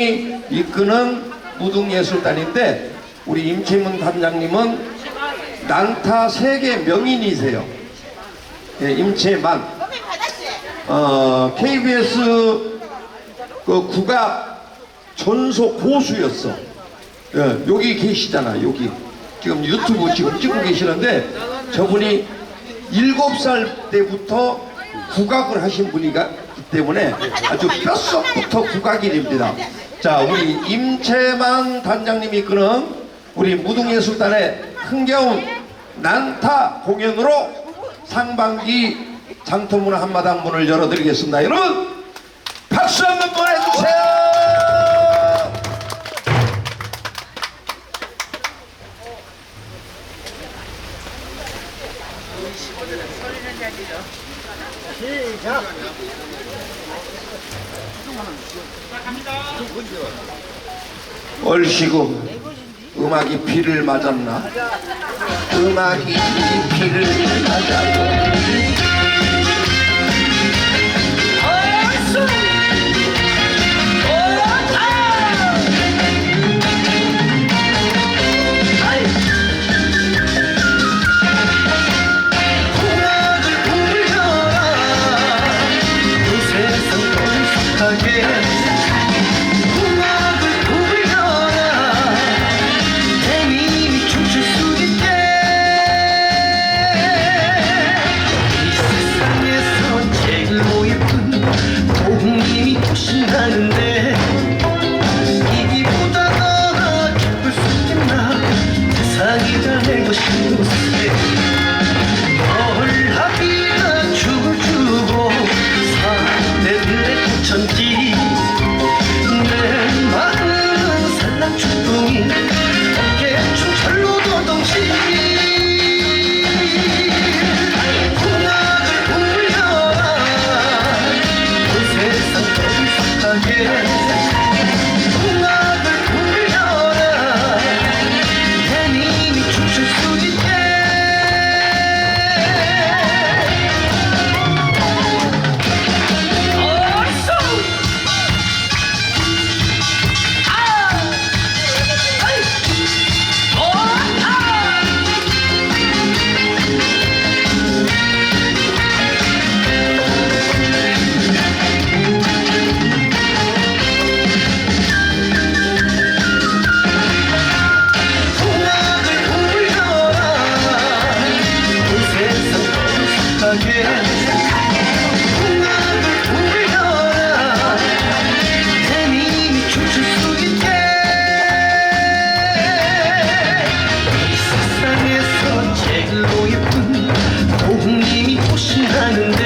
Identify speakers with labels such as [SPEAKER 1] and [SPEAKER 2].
[SPEAKER 1] 이끄는 무등예술단인데 우리 임채문 단장님은 난타 세계 명인이세요. 예, 임채만 어, KBS 그 국악 전속 고수였어. 예, 여기 계시잖아 여기 지금 유튜브 지금 찍고 계시는데 저분이 일곱 살 때부터 국악을 하신 분이기 때문에 아주 뼛속부터 국악인입니다. 자 우리 임채만 단장님이 이끄는 우리 무등예술단의 흥겨운 난타 공연으로 상반기 장터문화 한마당 문을 열어드리겠습니다. 여러분 박수 한번 보내주세요. 얼씨구 음악이 비를 맞았나? 음악이 비를 맞아요. Hallelujah.